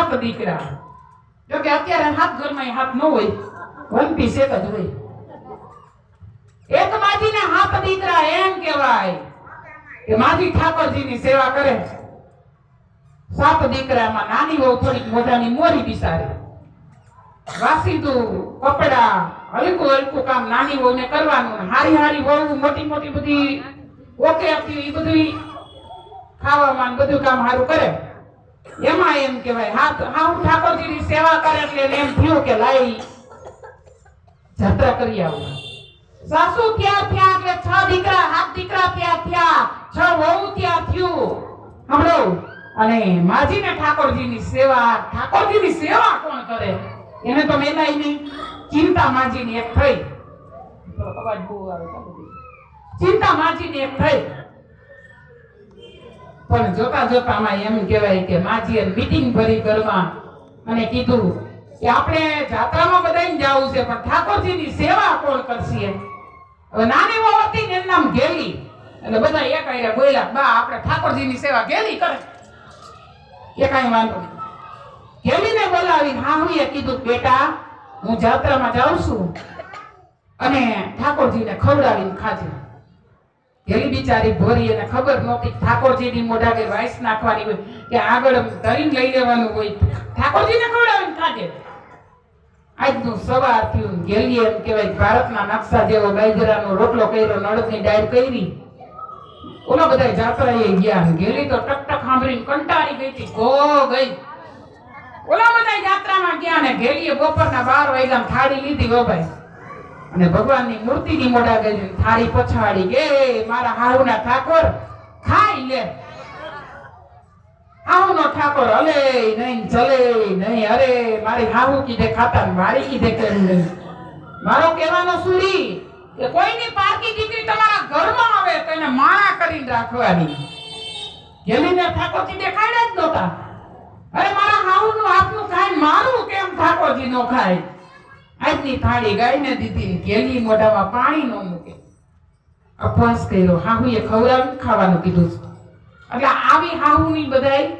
હાથ દીકરા. જો કે અત્યારે હાથ ઘરમાં હાથ ન હોય. વન પીસ એક જ હોય. એક માજીને હાથ દીકરા એમ કહેવાય કે માજી ઠાકોરજીની સેવા કરે. સાત દીકરામાં નાની વહુ થોડીક મોઢાની મોરી બિસારે વાસીદું કપડા હલકું હલકું કામ નાની વહુને કરવાનું હારી હારી વહુ મોટી મોટી બધી ઓકે આપતી એ બધું ખાવામાં બધું કામ સારું કરે. એમાં એમ કહેવાય હા હા હું ઠાકોરજીની સેવા કરે એટલે એમ થયું કે લાઈ જાત્રા કરી આવું. સાસુ ત્યાં થયા એટલે છ દીકરા હાથ દીકરા ત્યાં થયા છ વહુ ત્યાં થયું. સાંભળો અને માજીને ઠાકોરજીની સેવા ઠાકોરજીની સેવા કોણ કરે? એને તો મેલાય નહીં. ચિંતા માજીની એક થઈ. ચિંતા માજીની એક થઈ. પણ જોતા જોતામાં એમ કહેવાય કે માજીએ મીટિંગ ભરી કરવા અને કીધું કે આપણે જાત્રામાં બધાને જવું છે, પણ ઠાકોરજીની સેવા કોણ કરશે? હવે નાની વહુ હતી ને એનું નામ ગેલી એટલે બધા એક આયા બોલ્યા, બા, આપણે ઠાકોરજીની સેવા ગેલી કરે. એ કાંઈ વાંધો નહીં. ગેલીને બોલાવી હાહુએ કીધું, બેટા, હું જાત્રામાં જાઉં છું. અને ઠાકોરજીને ખવડાવીને ખાજે ગેલી બિચારી ભોરી એને ખબર નહોતી ઠાકોરજીની મોઢા કે વાઈસ નાખવાની હોય કે આગળ ધરીને લઈ લેવાનું હોય. ઠાકોરજીને ખવડાવીને ખાજે આજનું સવાર થયું ઘેલી એમ કહેવાય, ભારતના નકશા જેવો ગાયજરાનો રોટલો કર્યો, નળદની ડાયર કરી. ઓલા બધા જાત્રાએ ગયા ને ગેલી તો ટક ટક સાંભળીને કંટાળી ગઈ હતી ગો ગઈ. ઓલા બધા જાત્રામાં ગયા ને ઘેલીએ બપોરના બાર વાગ્યા થાળી લીધી હો ભાઈ. અને ભગવાનની મૂર્તિની મોઢા ગઈ થાળી પછાડી કે મારા હાહુના ઠાકોર, ખાઈ લે. હાહુનો ઠાકોર હલે નહીં ચલે નહીં અરે, મારી હાહુ કીધે ખાતા મારી કીધે કેમ નહીં? મારો કહેવાનો સુરી કે કોઈની પારકી દીકરી તમારા ઘરમાં આવે તો એને માળા કરીને રાખવાની. ગેલીને ઠાકોરજી દેખાડ્યા જ નહોતા. અરે, મારા હાહુનું આપનું ખાય મારું કેમ ઠાકોરજી નો ખાય? આજની થાળી ગાયને દીધી, ઘેલી મોઢામાં પાણી ન મૂકે અપવાસ કર્યો, હાહુએ ખવડાવી ખાવાનું કીધું છે. એટલે આવી હાહુની બધાય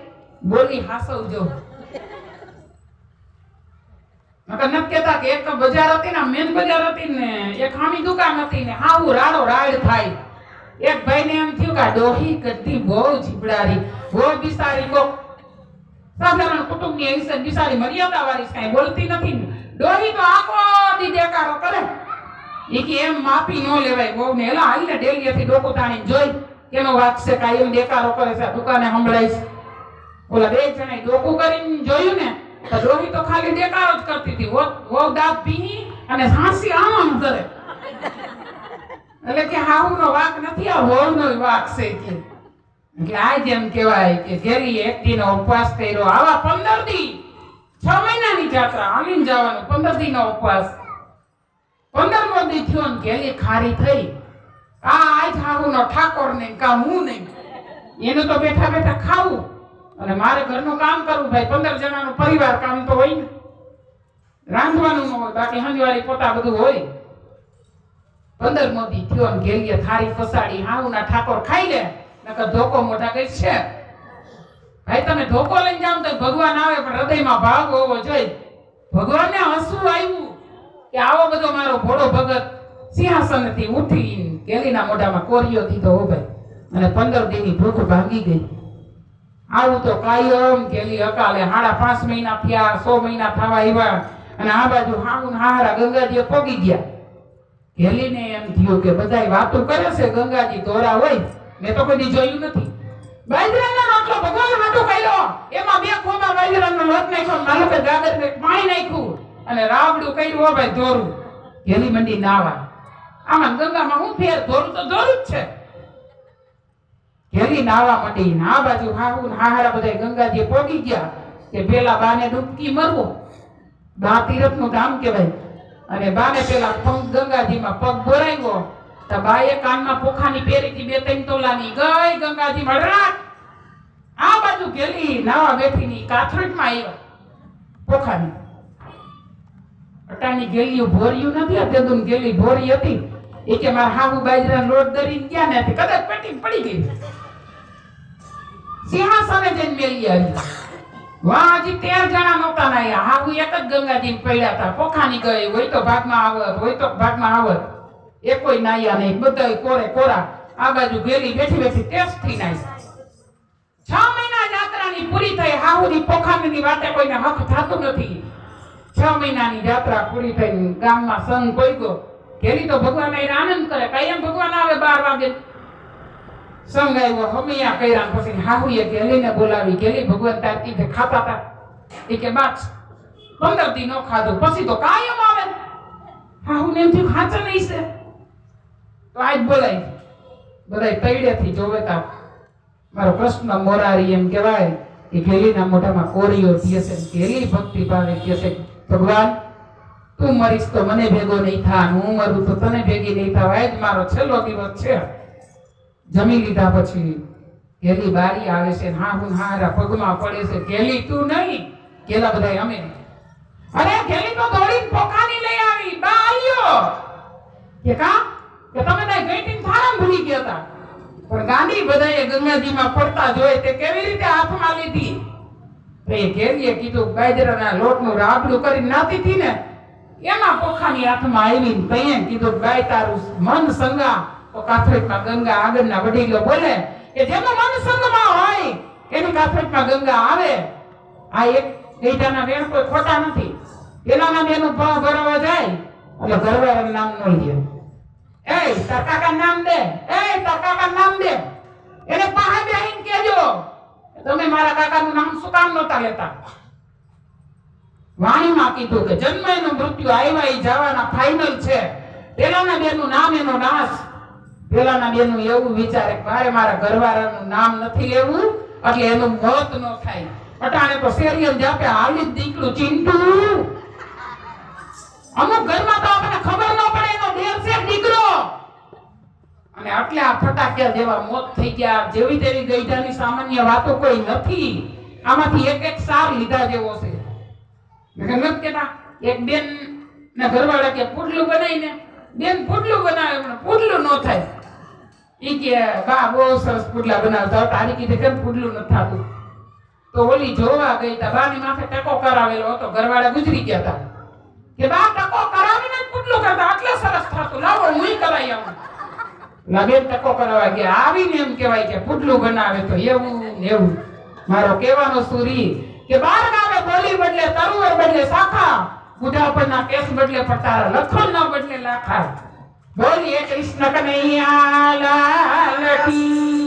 બોલી હાસવજો નકર કહેતા કે એક બજાર હતી ને, મેન બજાર હતી ને, એક ખામી દુકાન હતી ને, હાહુ રાડો રાડ થાય એક ભાઈને એમ થયું કે ડોહી કરતી બહુ જીબડારી બહુ બિસારી, બહુ સાધારણ કુટુંબની હિસાબ બિસારી મર્યાદા વાળી કઈ બોલતી નથી ને. ડોહી તો આખો દી દેકારો કરે. ઈ કે એમ માપી ન લેવાય. બહુ ને એલા હાલીને ડેલીએથી ડોકો તાણી જોઈ કેનો વાત છે કાયમ દેકારો કરે છે દુકાને સંભળાય છે. ઓલા બે જણા ડોકું કરીને જોયું ને, તો ડોહી તો ખાલી દેકારો જ કરતી હતી. વો દાંત પીહી અને હાંસી આમ કરે એટલે કે હાહુનો વાક નથી, આ વહુનો વાક છે કે આ જેમ કહેવાય કે ઘેરી એકટીનો ઉપવાસ કર્યો. આવા પંદર દી છ મહિનાની જાત્રા હાલીને જવાનું. પંદર દી નો ઉપવાસ. પંદર દી થયો ને ઘેલી ખારી થઈ. આ આજ હાહુનો ઠાકોર નહીં, કા હું નહીં? એનું તો બેઠા બેઠા ખાવું. અને મારે ઘરનું કામ કરવું ભાઈ. પંદર જણાનું પરિવાર કામ તો હોય ને. રાંધવાનું ન હોય, બાકી હંજવાળી પોતા બધું હોય. પંદર મોદી થયો ને ઘેલીએ થાળી ફસાડી, હાહુના ઠાકોર ખાઈ લે. નકર ધોકો મોટા કઈ છે? ભાઈ, તમે ધોકો લઈને જાઓ તો ભગવાન આવે, પણ હૃદયમાં ભાવ હોવો જોઈએ. ભગવાનને હસવું આવ્યું કે આવો બધો મારો ભોળો ભગત સિંહાસનથી ઉઠી કેલીના મોઢામાં કોરિયો દીધો હો ભાઈ. અને પંદર દીની ભૂખ ભાંગી ગઈ. આવું તો કાયમ કેલી અકાલે, હાડા પાંચ મહિના થયા, સો મહિના થવા આવ્યા, અને આ બાજુ હાઉન હારા ગંગાજી પોગી ગયા. ગેલીને એમ થયું કે બધાય વાતો કરે છે, ગંગાજી ધોરા હોય. મેં તો કદી જોયું નથી. બાજરાનો અને રાવડું કર્યું ભાઈ, ધોરું. ગેલી મંડી નાવા. આમાં ગંગામાં હું ફેર ધોરું તો ધોરું જ છે. ઘેરી નાવા માંડી ના બાજુ હાહુ હાહારા બધા ગંગાજી પોગી ગયા કે પેલા બાને ડૂબકી મરવો. બા તીરથનું ધામ કહેવાય. અને બાને પેલા પગ ગંગાજીમાં પગ બોરાવ્યો તો બાએ કાનમાં પોખાની પહેરીથી બે ત્રણ તોલાની ગઈ ગંગાજી મળરાટ ગેલી નાવા બેઠીની કાથરટમાં આવ્યા. પોખાની. અટાની ગેલીઓ ભોર્યું નથી અત્યાર ગેલી ભોરી હતી. એ કે મારા હાહુ બાજરા લોટ દરી ગયા નથી કદાચ પેટી પડી ગઈ સિંહાસને જઈને મેલી આવી. વાહ, હજી તેર જણા નહોતા નાયા હાહુ એક જ ગંગાજી પડ્યા હતા પોખાની ગઈ હોય તો ભાગમાં આવત, હોય તો ભાગમાં આવત. કોઈ નાયા નહીં. બધાય કોરે કોરા. આ બાજુ ગેલી બેઠી બેઠી ટેસ્ટથી નાઈ છ મહિના જાત્રાની પૂરી થઈ પોખામણીની વાતે કોઈને હક થતું નથી. છ મહિનાની જાત્રા પૂરી થઈ ગામમાં સંઘ ગયો ઘેરી તો ભગવાન એને આનંદ કરે કાયમ ભગવાન આવે બાર વાગે. સંઘ આવ્યો, હમિયા કર્યા પછી હાહુએ ગેલીને બોલાવી ગેલી ભગવાન તારતી કે ખાતા તા. એ કે બાદ પંદર દી નો ખાધું, પછી તો કાયમ આવે. હાહુને એમ થયું ખાચા નહીં છે. તો આજ બોલાય બધાય તૈડેથી જોવે તા મારો કૃષ્ણ મોરારી એમ કહેવાય કે ગેલીના મોઢામાં કોરીઓ છે. ગેલી ભક્તિ ભાવે કહે ભગવાન, તું મરીશ તો મને ભેગો નહીં થા હું મરું તો તને ભેગી નહીં થવા. જ મારો છેલ્લો દિવસ છે. જમી લીધા પછી ગેલી બારી આવે છે હા હું હારા પગમાં પડે છે. ગેલી તું નહીં. ગેલા બધા અમે અરે ગેલી તો દોડીને પોકાની લઈ આવી. બા આવ્યો કે કા? કે તમે ગઈટીને થાળા ભૂલી ગયા હતા? પણ ગાંધી બધાએ ગંગાજીમાં પડતા જોઈ તે કેવી રીતે હાથમાં લીધી? તો એ ઘેરીએ કીધું, ગાજરાના લોટનું રાબડું કરી નાતી હતી ને એમાં પોખાની હાથમાં આવી ને તઈએ કીધું, ગાય તારું મન સંગા. તો કાથરેટમાં ગંગા આગળના વડીલો બોલે કે જેનો મન સંગમાં હોય, એની કાથરેટમાં ગંગા આવે. આ એક ગઈઢાના બેન કોઈ ખોટા નથી. પેલાના બેનું ભાવ ભરવા જાય, એટલે ઘરવાળાનું નામ નો લે. એ તાર કાકા નામ દે એ તાર કાકા નામ દે એને પાસે બેહીને કહેજો તમે મારા કાકાનું નામ શું કામ નહોતા લેતા વાણીમાં કીધું કે જન્મ એનું મૃત્યુ આવ્યા એ જવાના ફાઇનલ છે પેલાના બેનું નામ એનો નાશ પેલાના બેનું એવું વિચારે કે મારે મારા ઘરવાળાનું નામ નથી લેવું એટલે એનું મોત ન થાય અટાણે તો શેરીયલ જાપે હાલી જ દીકરું ચિંટુ અમુક ઘરમાં તો આપણને ખબર ન પડે એનો દેર છે કે દીકરો અને એટલે આ ફટાક્યા જેવા મોત થઈ ગયા, જેવી તેવી ગઈઢાની સામાન્ય વાતો કોઈ નથી. આમાંથી એક એક સાર લીધા જેવો છે. નથી કેતા? એક બેન ને ઘરવાળા કે પુડલું બનાવીને, બેન પુડલું બનાવે, પણ પુડલું ન થાય. ઈ કે, બા, બહુ સરસ પુડલા બનાવતા તારી કીધે, કેમ પુડલું નથી થતું? તો ઓલી જોવા ગઈ તા બાની માથે ટકો કરાવેલો હતો. ઘરવાળા ગુજરી ગયા હતા. કે, બા, ટકો કરાવીને પુડલું કરતા, આટલે સરસ થતું. લાવો, હું કરાવી આવું. લાગે ટકો કરવા ગયા આવીને એમ કહેવાય કે પુટલું બનાવે તો એવું એવું. મારો કહેવાનો સુરી કે બાર ગામે બોલી બદલે, તરુવર બદલે, શાખા. બુઢાપણના કેસ બદલે પટાર લખન ના બદલે લાખા બોલીએ કૃષ્ણ કનૈયા લાલ કી.